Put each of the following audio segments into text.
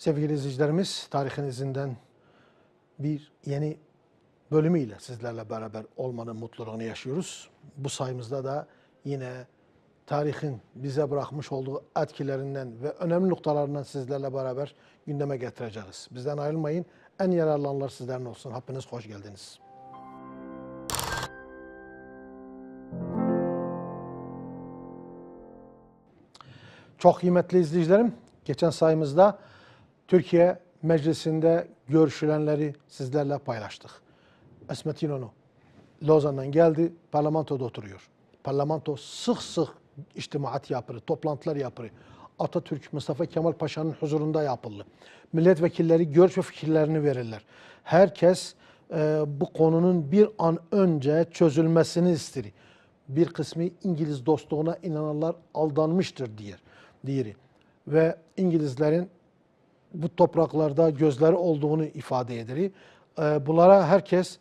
Sevgili izleyicilerimiz, tarihin izinden bir yeni bölümüyle sizlerle beraber olmanın mutluluğunu yaşıyoruz. Bu sayımızda da yine tarihin bize bırakmış olduğu etkilerinden ve önemli noktalarından sizlerle beraber gündeme getireceğiz. Bizden ayrılmayın. En yararlananlar sizlerin olsun. Hepiniz hoş geldiniz. Çok kıymetli izleyicilerim, geçen sayımızda Türkiye Meclisi'nde görüşülenleri sizlerle paylaştık. Esmet İnönü Lozan'dan geldi, parlamentoda oturuyor. Parlamento sık sık içtimaat yapılır, toplantılar yapılır. Atatürk, Mustafa Kemal Paşa'nın huzurunda yapıldı. Milletvekilleri görüş ve fikirlerini verirler. Herkes e, bu konunun bir an önce çözülmesini ister. Bir kısmı İngiliz dostluğuna inananlar aldanmıştır diyor. diyor. Ve İngilizlerin bu topraklarda gözleri olduğunu ifade eder. E, bunlara herkes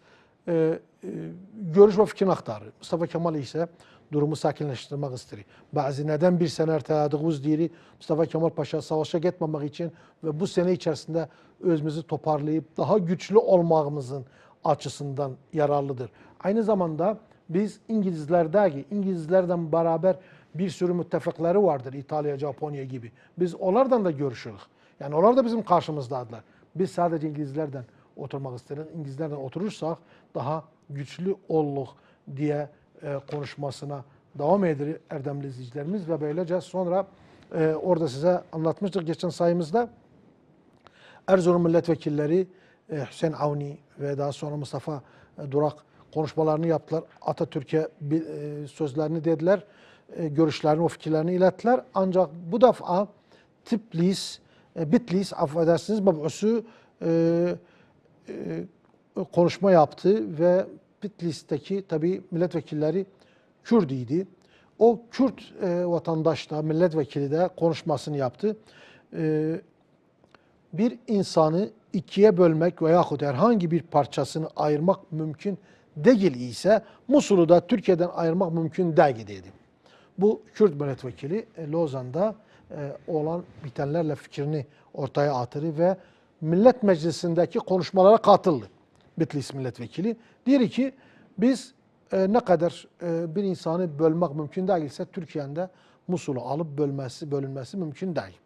e, e, görüş ve fikrini aktarır. Mustafa Kemal ise durumu sakinleştirmek ister. Bazı neden bir sene erteledığımız diri Mustafa Kemal Paşa savaşa gitmemek için ve bu sene içerisinde özümüzü toparlayıp daha güçlü olmamızın açısından yararlıdır. Aynı zamanda biz İngilizlerdeki, İngilizlerden beraber bir sürü müttefikleri vardır İtalya, Japonya gibi. Biz onlardan da görüşürüz. Yani onlar da bizim karşımızdadılar. Biz sadece İngilizlerden oturmak isteriz. İngilizlerden oturursak daha güçlü olduk diye e, konuşmasına devam eder erdemli izleyicilerimiz ve böylece sonra e, orada size anlatmıştık geçen sayımızda Erzurum milletvekilleri e, Hüseyin Avni ve daha sonra Mustafa e, Durak konuşmalarını yaptılar. Atatürk'e e, sözlerini dediler, e, görüşlerini, o fikirlerini ilettiler. Ancak bu defa Tiflis, Bitlis, affedersiniz, Mab'usu e, e, konuşma yaptı ve Bitlis'teki tabi milletvekilleri Kürt idi. O Kürt e, vatandaş da, milletvekili de konuşmasını yaptı. E, bir insanı ikiye bölmek veyahut herhangi bir parçasını ayırmak mümkün değil ise Musul'u da Türkiye'den ayırmak mümkün değil dedi. Bu Kürt milletvekili e, Lozan'da e, olan bitenlerle fikrini ortaya atırı ve Millet Meclisi'ndeki konuşmalara katıldı. Bitlis milletvekili. Diyor ki biz e, ne kadar e, bir insanı bölmek mümkün değilse Türkiye'nin de Musul'u alıp bölmesi, bölünmesi mümkün değil.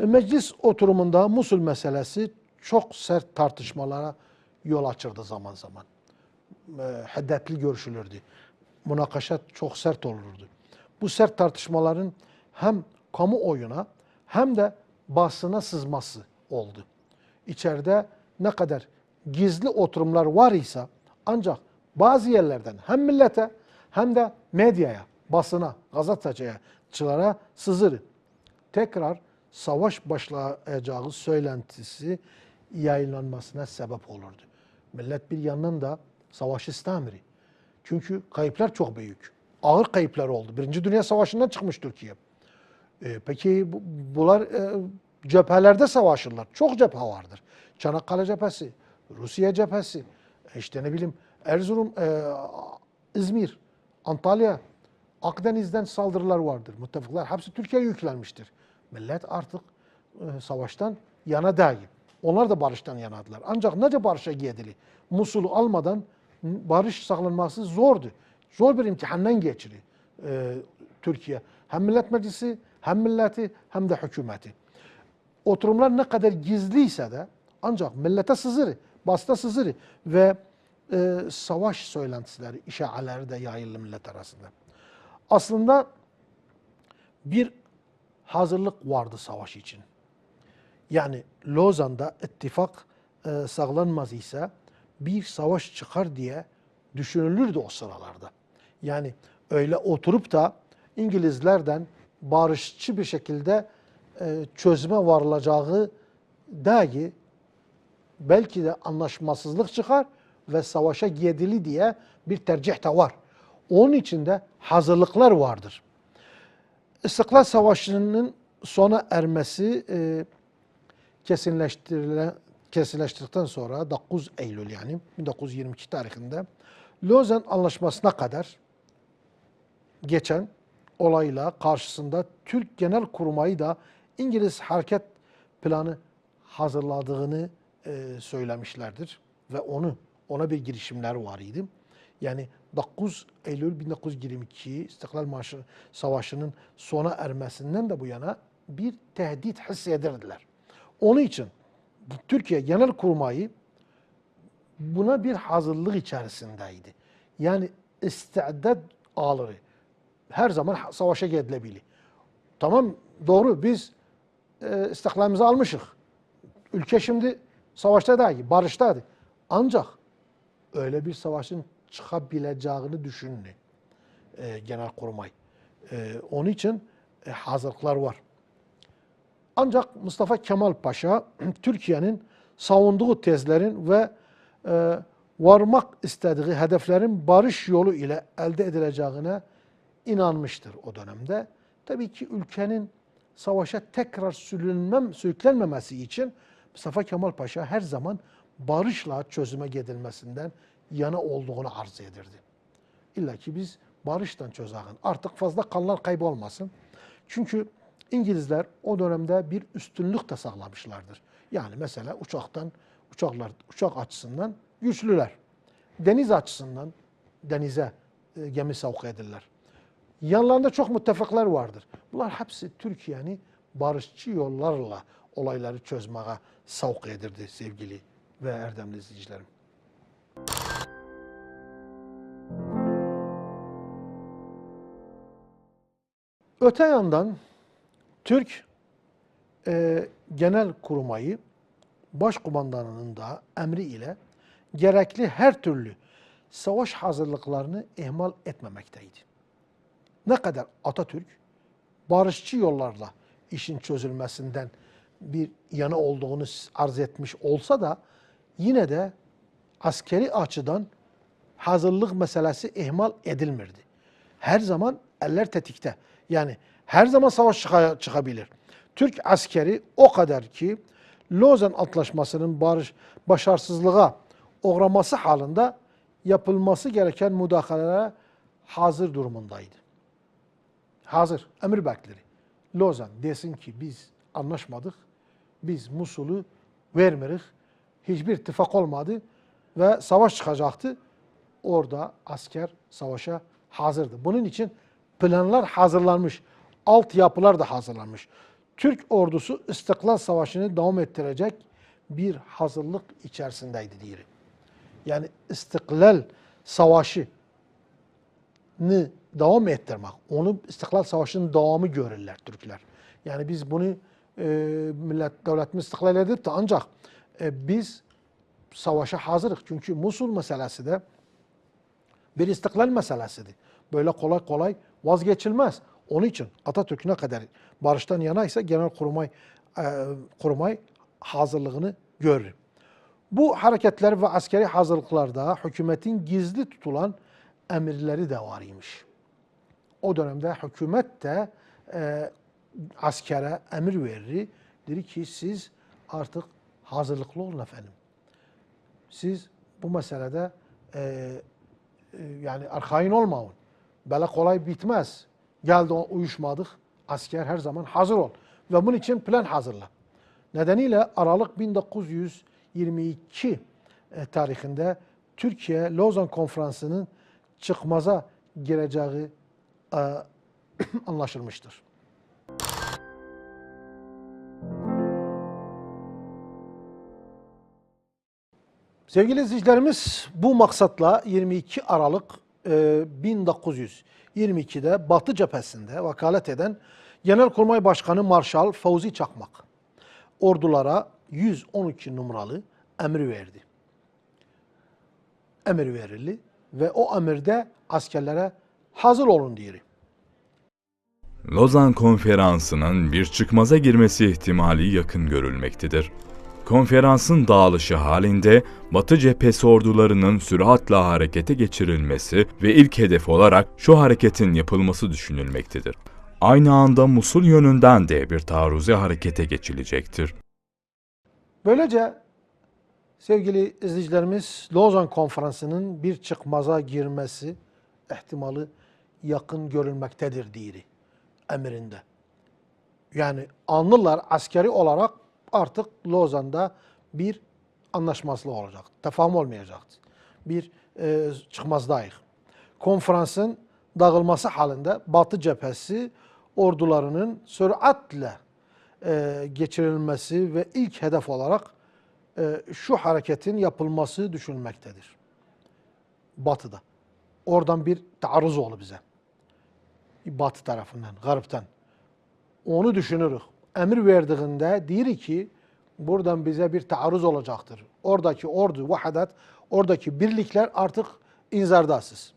E, meclis oturumunda Musul meselesi çok sert tartışmalara yol açırdı zaman zaman. E, hiddetli görüşülürdü. Münakaşa çok sert olurdu. Bu sert tartışmaların hem kamuoyuna hem de basına sızması oldu. İçeride ne kadar gizli oturumlar var ise ancak bazı yerlerden hem millete hem de medyaya, basına, gazetecilara sızır. Tekrar savaş başlayacağı söylentisi yayınlanmasına sebep olurdu. Millet bir yandan da savaş istemir. Çünkü kayıplar çok büyük. Ağır kayıplar oldu. Birinci Dünya Savaşı'ndan çıkmış Türkiye. E, peki bu, bunlar e, cephelerde savaşırlar. Çok cephe vardır. Çanakkale cephesi, Rusya cephesi, e, işte ne bileyim Erzurum, İzmir, Antalya, Akdeniz'den saldırılar vardır. Müttefikler hepsi Türkiye'ye yüklenmiştir. Millet artık savaştan yana değil. Onlar da barıştan yanadılar. Ancak nece barışa gidili? Musul'u almadan barış sağlanması zordu. Zor bir imtihandan geçiri e, Türkiye. Hem Millet Meclisi, hem milleti, hem de hükümeti. Oturumlar ne kadar gizliyse de ancak millete sızır, basta sızır ve e, savaş söylentileri, işareleri de yayıldı millet arasında. Aslında bir hazırlık vardı savaş için. Yani Lozan'da ittifak e, sağlanmaz ise bir savaş çıkar diye düşünülürdü o sıralarda. Yani öyle oturup da İngilizlerden barışçı bir şekilde e, çözüme varılacağı değil, belki de anlaşmasızlık çıkar ve savaşa gidili diye bir tercih de var. Onun için de hazırlıklar vardır. İstiklal Savaşı'nın sona ermesi e, kesinleştirilen kesinleştirdikten sonra 9 Eylül yani 1922 tarihinde Lozan Anlaşması'na kadar geçen olayla karşısında Türk Genel Kurmayı da İngiliz hareket planı hazırladığını e, söylemişlerdir ve onu ona bir girişimler var idi. Yani 9 Eylül 1922 İstiklal Marşı Savaşı'nın sona ermesinden de bu yana bir tehdit hissedirdiler. Onun için Türkiye Genel Kurmayı buna bir hazırlık içerisindeydi. Yani istidat ağları her zaman savaşa gidilebilir. Tamam doğru biz e, istiklalimizi almışık. Ülke şimdi savaşta değil, barıştaydı. Ancak öyle bir savaşın çıkabileceğini düşünün e, Genelkurmay. E, onun için e, hazırlıklar var. Ancak Mustafa Kemal Paşa Türkiye'nin savunduğu tezlerin ve e, varmak istediği hedeflerin barış yolu ile elde edileceğine inanmıştır o dönemde. Tabii ki ülkenin savaşa tekrar sürülmem, sürüklenmemesi için Mustafa Kemal Paşa her zaman barışla çözüme gidilmesinden yana olduğunu arz edirdi. İlla ki biz barıştan çözelim. Artık fazla kanlar kaybolmasın. Çünkü İngilizler o dönemde bir üstünlük de sağlamışlardır. Yani mesela uçaktan, uçaklar, uçak açısından güçlüler. Deniz açısından denize e, gemi sevk edirler. Yanlarında çok müttefikler vardır. Bunlar hepsi Türkiye'ni barışçı yollarla olayları çözmeye sevk edirdi sevgili ve erdemli izleyicilerim. Öte yandan Türk e, Genel Kurmayı Başkumandanının da emri ile gerekli her türlü savaş hazırlıklarını ihmal etmemekteydi. Ne kadar Atatürk barışçı yollarla işin çözülmesinden bir yana olduğunu arz etmiş olsa da yine de askeri açıdan hazırlık meselesi ihmal edilmirdi. Her zaman eller tetikte. Yani her zaman savaş çıka- çıkabilir. Türk askeri o kadar ki Lozan Antlaşması'nın barış başarısızlığa uğraması halinde yapılması gereken müdahalelere hazır durumundaydı. Hazır, emir bekleri. Lozan desin ki biz anlaşmadık, biz Musul'u vermirik, hiçbir ittifak olmadı ve savaş çıkacaktı. Orada asker savaşa hazırdı. Bunun için planlar hazırlanmış, altyapılar da hazırlanmış. Türk ordusu İstiklal Savaşı'nı devam ettirecek bir hazırlık içerisindeydi diyelim. Yani İstiklal Savaşı devam ettirmek, onu İstiklal Savaşı'nın devamı görürler Türkler. Yani biz bunu e, millet devletimiz istiklal edip de ancak e, biz savaşa hazırız. Çünkü Musul meselesi de bir istiklal meselesidir. Böyle kolay kolay vazgeçilmez. Onun için Atatürk ne kadar barıştan yanaysa genel kurmay e, kurmay hazırlığını görür. Bu hareketler ve askeri hazırlıklarda hükümetin gizli tutulan emirleri de var imiş. O dönemde hükümet de e, askere emir verir. Dedi ki siz artık hazırlıklı olun efendim. Siz bu meselede e, e, yani arkain olmayın. Böyle kolay bitmez. Geldi uyuşmadık. Asker her zaman hazır ol. Ve bunun için plan hazırla. Nedeniyle Aralık 1922 e, tarihinde Türkiye Lozan Konferansı'nın çıkmaza gireceği anlaşılmıştır. Sevgili izleyicilerimiz bu maksatla 22 Aralık e, 1922'de Batı cephesinde vakalet eden Genelkurmay Başkanı Marşal Fauzi Çakmak ordulara 112 numaralı emri verdi. Emir verildi ve o emirde askerlere hazır olun diyor. Lozan Konferansı'nın bir çıkmaza girmesi ihtimali yakın görülmektedir. Konferansın dağılışı halinde Batı cephesi ordularının süratle harekete geçirilmesi ve ilk hedef olarak şu hareketin yapılması düşünülmektedir. Aynı anda Musul yönünden de bir taarruzi harekete geçilecektir. Böylece sevgili izleyicilerimiz Lozan Konferansı'nın bir çıkmaza girmesi ihtimali yakın görülmektedir diri emirinde. Yani anlılar askeri olarak artık Lozan'da bir anlaşmazlık olacak. Tefahüm olmayacaktı. Bir e, çıkmazdayıq. Konferansın dağılması halinde Batı cephesi ordularının süratle e, geçirilmesi ve ilk hedef olarak e, şu hareketin yapılması düşünülmektedir. Batı'da. Oradan bir taarruz oldu bize. Batı tarafından, garipten. Onu düşünürük. Emir verdiğinde deyir ki buradan bize bir taarruz olacaktır. Oradaki ordu, vahadet, oradaki birlikler artık inzardasız,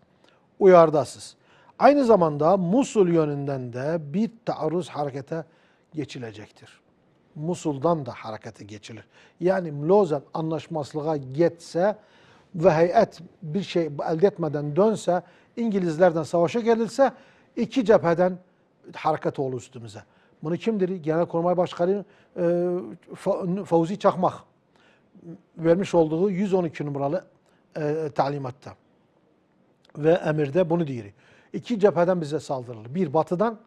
uyardasız. Aynı zamanda Musul yönünden de bir taarruz harekete geçilecektir. Musul'dan da harekete geçilir. Yani Lozan anlaşmazlığa geçse ve heyet bir şey elde etmeden dönse, İngilizlerden savaşa gelirse iki cepheden hareket olur üstümüze. Bunu kimdir? Genelkurmay Başkanı e, Fa- Fauzi Çakmak vermiş olduğu 112 numaralı e, talimatta ve emirde bunu diyor. İki cepheden bize saldırılır. Bir batıdan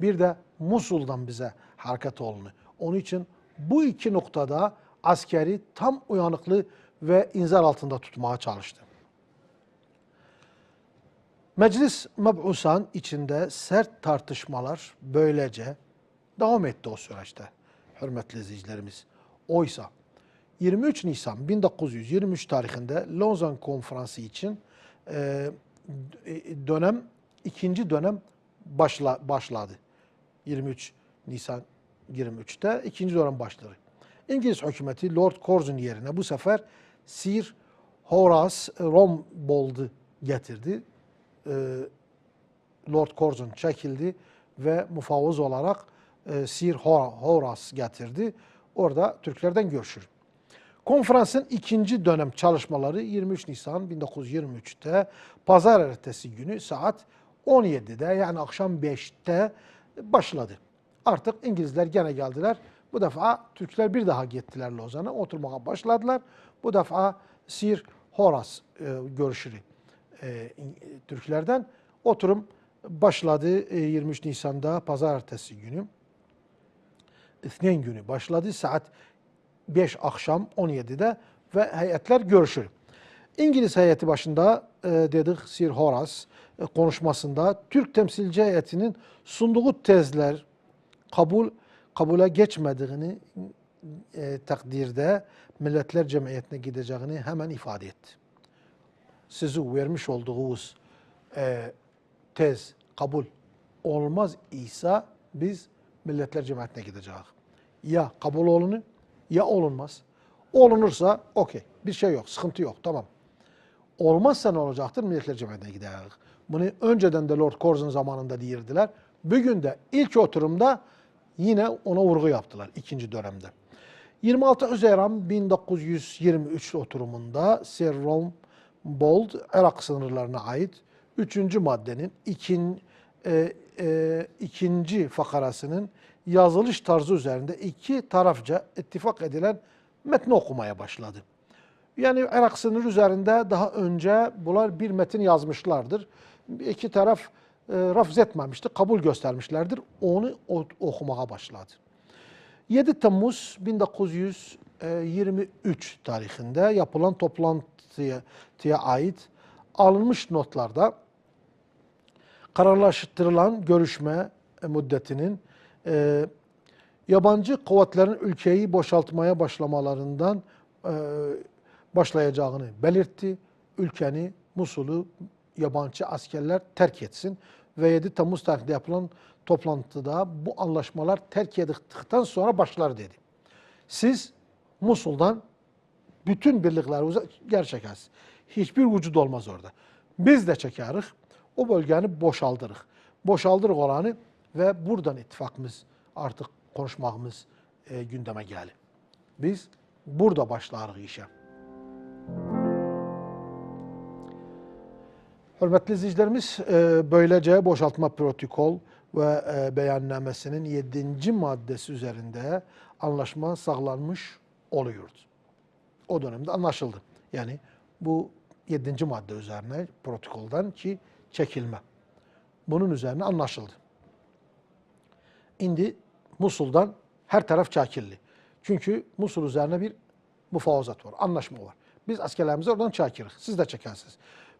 bir de Musul'dan bize hareket olunu. Onun için bu iki noktada askeri tam uyanıklı ve inzar altında tutmaya çalıştı. Meclis mebusan içinde sert tartışmalar böylece devam etti o süreçte hürmetli izleyicilerimiz. Oysa 23 Nisan 1923 tarihinde Lozan Konferansı için e, dönem ikinci dönem başla, başladı. 23 Nisan 23'te ikinci dönem başladı. İngiliz hükümeti Lord Curzon yerine bu sefer Sir Horace Rombold'u getirdi. Ee, Lord Curzon çekildi ve mufavvız olarak e, Sir Hor- Horace getirdi. Orada Türklerden görüşür. Konferansın ikinci dönem çalışmaları 23 Nisan 1923'te pazar ertesi günü saat 17'de yani akşam 5'te başladı. Artık İngilizler gene geldiler. Bu defa Türkler bir daha gittiler Lozan'a oturmaya başladılar. Bu defa Sir Horace e, görüşürü e, İng- Türklerden. Oturum başladı e, 23 Nisan'da pazar ertesi günü. İthnin günü başladı saat 5 akşam 17'de ve heyetler görüşür. İngiliz heyeti başında e, dedik Sir Horace e, konuşmasında Türk temsilci heyetinin sunduğu tezler kabul kabule geçmediğini e, takdirde Milletler Cemiyeti'ne gideceğini hemen ifade etti. Sizi vermiş olduğunuz e, tez kabul olmaz ise biz Milletler Cemiyeti'ne gideceğiz. Ya kabul olunu ya olunmaz. Olunursa okey bir şey yok sıkıntı yok tamam. Olmazsa ne olacaktır? Milletler Cemiyeti'ne gideceğiz. Bunu önceden de Lord Curzon zamanında diyirdiler. Bugün de ilk oturumda yine ona vurgu yaptılar ikinci dönemde. 26 Haziran 1923 oturumunda Sir Rombold Irak sınırlarına ait 3. maddenin ikin, e, e, ikinci fakarasının yazılış tarzı üzerinde iki tarafça ittifak edilen metni okumaya başladı. Yani Irak sınırı üzerinde daha önce bunlar bir metin yazmışlardır. İki taraf e, rafz etmemişti, kabul göstermişlerdir. Onu okumaya başladı. 7 Temmuz 1923 tarihinde yapılan toplantıya tıya ait alınmış notlarda kararlaştırılan görüşme müddetinin e, yabancı kuvvetlerin ülkeyi boşaltmaya başlamalarından e, başlayacağını belirtti. Ülkeni, Musul'u yabancı askerler terk etsin ve 7 Temmuz tarihinde yapılan toplantıda bu anlaşmalar terk edildikten sonra başlar dedi. Siz Musul'dan bütün birliklerinizi geri çekersiniz. Hiçbir vücut olmaz orada. Biz de çekeriz. O bölgeni boşaldırız. Boşaldırıq olanı ve buradan ittifakımız artık konuşmağımız e, gündeme geldi. Biz burada başlarıq işe. Hürmetli izleyicilerimiz, e, böylece boşaltma protokol ve beyannamesinin 7. maddesi üzerinde anlaşma sağlanmış oluyordu. O dönemde anlaşıldı. Yani bu 7. madde üzerine protokoldan ki çekilme. Bunun üzerine anlaşıldı. Şimdi Musul'dan her taraf çakilli. Çünkü Musul üzerine bir mufavazat var, anlaşma var. Biz askerlerimizi oradan çekirik. Siz de çekersiniz.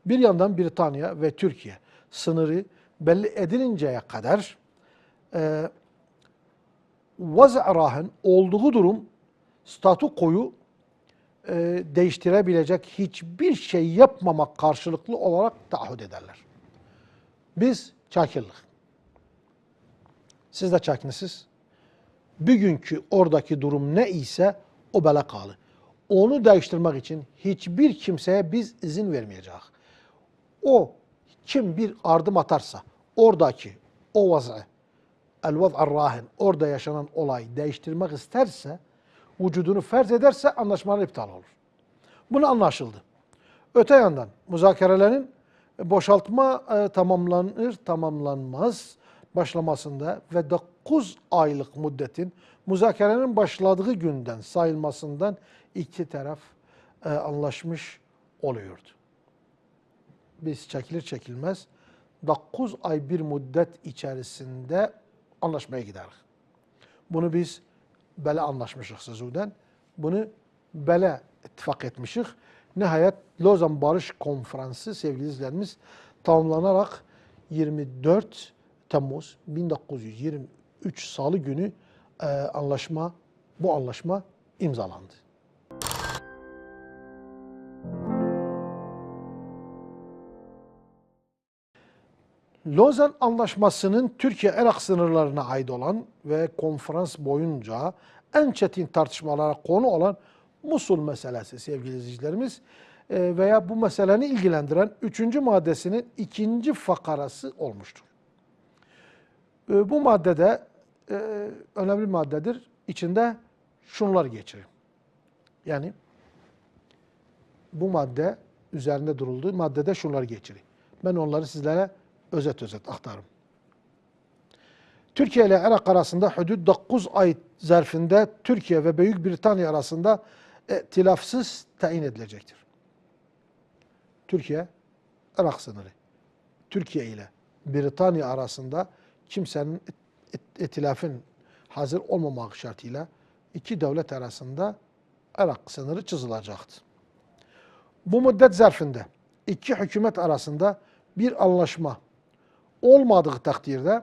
Bir yandan Britanya ve Türkiye sınırı belli edilinceye kadar e, vaz'rahın olduğu durum statü koyu e, değiştirebilecek hiçbir şey yapmamak karşılıklı olarak taahhüt ederler. Biz çakirlik. Siz de çakinsiz. Bugünkü oradaki durum ne ise o böyle kalı. Onu değiştirmek için hiçbir kimseye biz izin vermeyeceğiz. O kim bir adım atarsa oradaki o vaz'ı el vaz'ar rahin orada yaşanan olay değiştirmek isterse vücudunu ferz ederse anlaşmalar iptal olur. Bunu anlaşıldı. Öte yandan müzakerelerin boşaltma e, tamamlanır tamamlanmaz başlamasında ve 9 aylık müddetin müzakerenin başladığı günden sayılmasından iki taraf e, anlaşmış oluyordu. Biz çekilir çekilmez 9 ay bir müddet içerisinde anlaşmaya gideriz. Bunu biz böyle anlaşmışız sözüden. Bunu böyle ittifak etmişik. Nihayet Lozan Barış Konferansı sevgili izleyenimiz tamamlanarak 24 Temmuz 1923 Salı günü e, anlaşma bu anlaşma imzalandı. Lozan Anlaşması'nın Türkiye-Irak sınırlarına ait olan ve konferans boyunca en çetin tartışmalara konu olan Musul meselesi sevgili izleyicilerimiz e, veya bu meselenin ilgilendiren üçüncü maddesinin ikinci fakarası olmuştur. E, Bu maddede e, önemli maddedir. İçinde şunlar geçirir. Yani bu madde üzerinde durulduğu maddede şunlar geçirir. Ben onları sizlere özet özet aktarım. Türkiye ile Irak arasında hudud 9 ay zarfında Türkiye ve Büyük Britanya arasında tilafsız tayin edilecektir. Türkiye, Irak sınırı. Türkiye ile Britanya arasında kimsenin etilafın hazır olmamak şartıyla iki devlet arasında Irak sınırı çizilecekti. Bu müddet zarfında iki hükümet arasında bir anlaşma olmadığı takdirde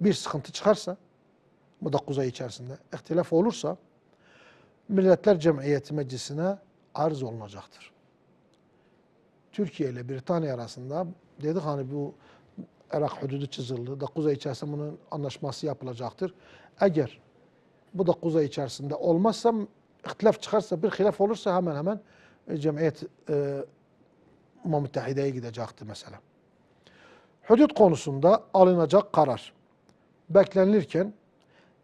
bir sıkıntı çıkarsa, bu 9 ay içerisinde ihtilaf olursa, Milletler Cemiyeti Meclisi'ne arz olunacaktır. Türkiye ile Britanya arasında dedik hani bu Irak hududu çizildi. 9 ay içerisinde bunun anlaşması yapılacaktır. Eğer bu 9 ay içerisinde olmazsa, ihtilaf çıkarsa, bir hilaf olursa hemen hemen cemiyet e, Müttehide'ye gidecekti mesela. Hudut konusunda alınacak karar beklenilirken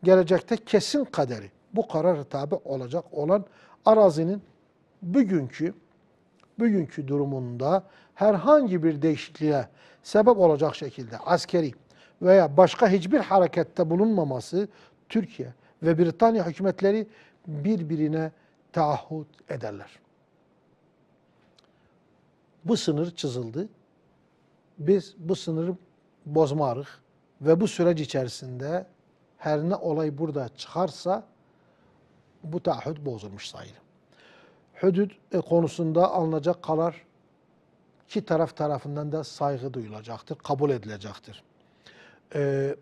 gelecekte kesin kaderi bu karara tabi olacak olan arazinin bugünkü bugünkü durumunda herhangi bir değişikliğe sebep olacak şekilde askeri veya başka hiçbir harekette bulunmaması Türkiye ve Britanya hükümetleri birbirine taahhüt ederler. Bu sınır çizildi. Biz bu sınırı bozmarız ve bu süreç içerisinde her ne olay burada çıkarsa bu taahhüt bozulmuş sayılır. Hudud e, konusunda alınacak karar iki taraf tarafından da saygı duyulacaktır, kabul edilecektir. Ee,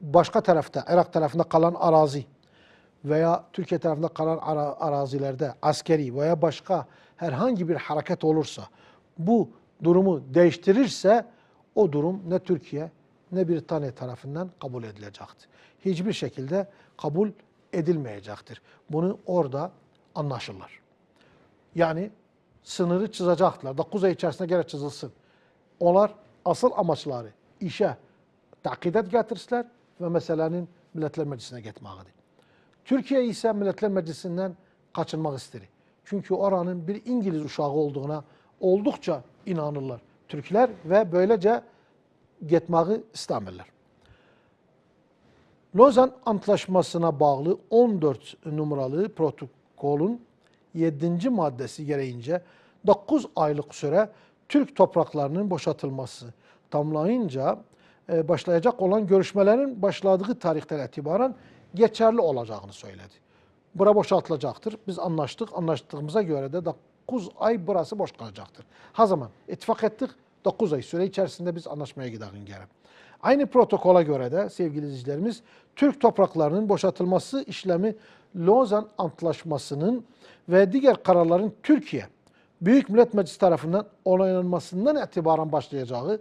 başka tarafta, Irak tarafında kalan arazi veya Türkiye tarafında kalan ara, arazilerde askeri veya başka herhangi bir hareket olursa, bu durumu değiştirirse o durum ne Türkiye ne Britanya tarafından kabul edilecektir. Hiçbir şekilde kabul edilmeyecektir. Bunu orada anlaşırlar. Yani sınırı çizecekler. 9 ay içerisinde gene çizilsin. Onlar asıl amaçları işe takidat getirsinler ve meselenin Milletler Meclisi'ne gitmektir. Türkiye ise Milletler Meclisi'nden kaçınmak ister. Çünkü oranın bir İngiliz uşağı olduğuna oldukça inanırlar Türkler ve böylece gitmeyi istemirler. Lozan Antlaşması'na bağlı 14 numaralı protokolün 7. maddesi gereğince 9 aylık süre Türk topraklarının boşaltılması tamlayınca e, başlayacak olan görüşmelerin başladığı tarihten itibaren geçerli olacağını söyledi. Bura boşaltılacaktır. Biz anlaştık. Anlaştığımıza göre de 9 ay burası boş kalacaktır. Ha zaman ittifak ettik. 9 ay süre içerisinde biz anlaşmaya gidelim geri. Aynı protokola göre de sevgili izleyicilerimiz Türk topraklarının boşaltılması işlemi Lozan Antlaşması'nın ve diğer kararların Türkiye Büyük Millet Meclisi tarafından onaylanmasından itibaren başlayacağı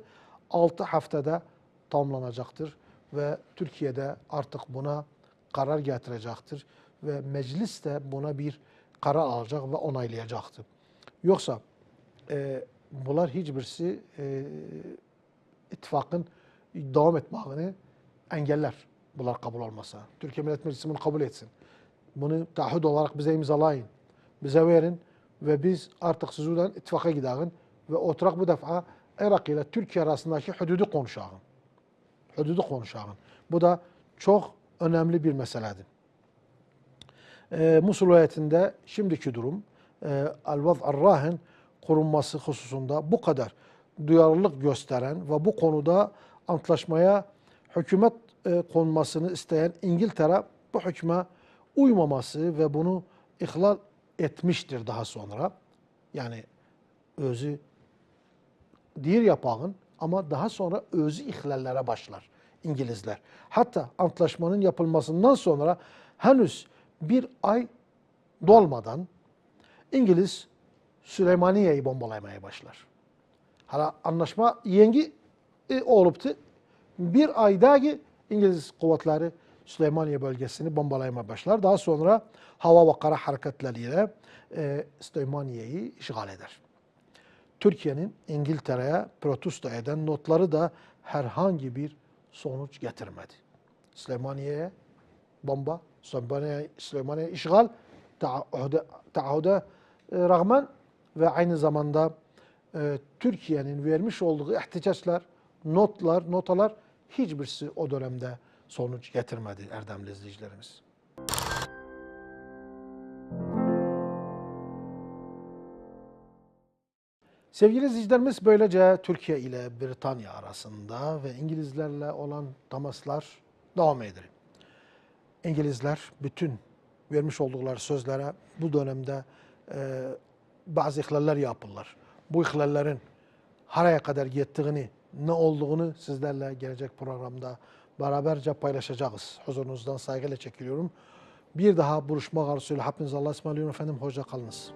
6 haftada tamamlanacaktır ve Türkiye'de artık buna karar getirecektir ve meclis de buna bir karar alacak ve onaylayacaktır. Yoksa e, bunlar hiçbirisi e, ittifakın devam etmesini engeller bunlar kabul olmasa. Türkiye Millet Meclisi bunu kabul etsin. Bunu taahhüt olarak bize imzalayın. Bize verin ve biz artık sizden ittifaka gidelim ve oturak bu defa Irak ile Türkiye arasındaki hududu konuşalım. Hududu konuşalım. Bu da çok önemli bir meseledir. Ee, Musul vilayetinde şimdiki durum e, Al-Vaz Kurulması hususunda bu kadar duyarlılık gösteren ve bu konuda antlaşmaya hükümet e, konmasını isteyen İngiltere bu hükme uymaması ve bunu ihlal etmiştir daha sonra. Yani özü dir yapağın ama daha sonra özü ihlallere başlar İngilizler. Hatta antlaşmanın yapılmasından sonra henüz bir ay dolmadan İngiliz Süleymaniye'yi bombalamaya başlar. Hala anlaşma yengi e, oluptu. Bir aydaki İngiliz kuvvetleri Süleymaniye bölgesini bombalamaya başlar. Daha sonra hava ve kara hareketleriyle e, Süleymaniye'yi işgal eder. Türkiye'nin İngiltere'ye protesto eden notları da herhangi bir sonuç getirmedi. Süleymaniye'ye bomba, Süleymaniye, Süleymaniye işgal, taahhüde, taahhüde e, rağmen ve aynı zamanda e, Türkiye'nin vermiş olduğu ihticaçlar, notlar, notalar hiçbirisi o dönemde sonuç getirmedi erdemli izleyicilerimiz. Sevgili izleyicilerimiz böylece Türkiye ile Britanya arasında ve İngilizlerle olan temaslar devam eder. İngilizler bütün vermiş oldukları sözlere bu dönemde e, bazı ihlaller yapırlar. Bu ihlallerin haraya kadar gittiğini, ne olduğunu sizlerle gelecek programda beraberce paylaşacağız. Huzurunuzdan saygıyla çekiliyorum. Bir daha buluşmak arzusuyla hepinize Allah'a ısmarlıyorum efendim. Hoşça kalınız.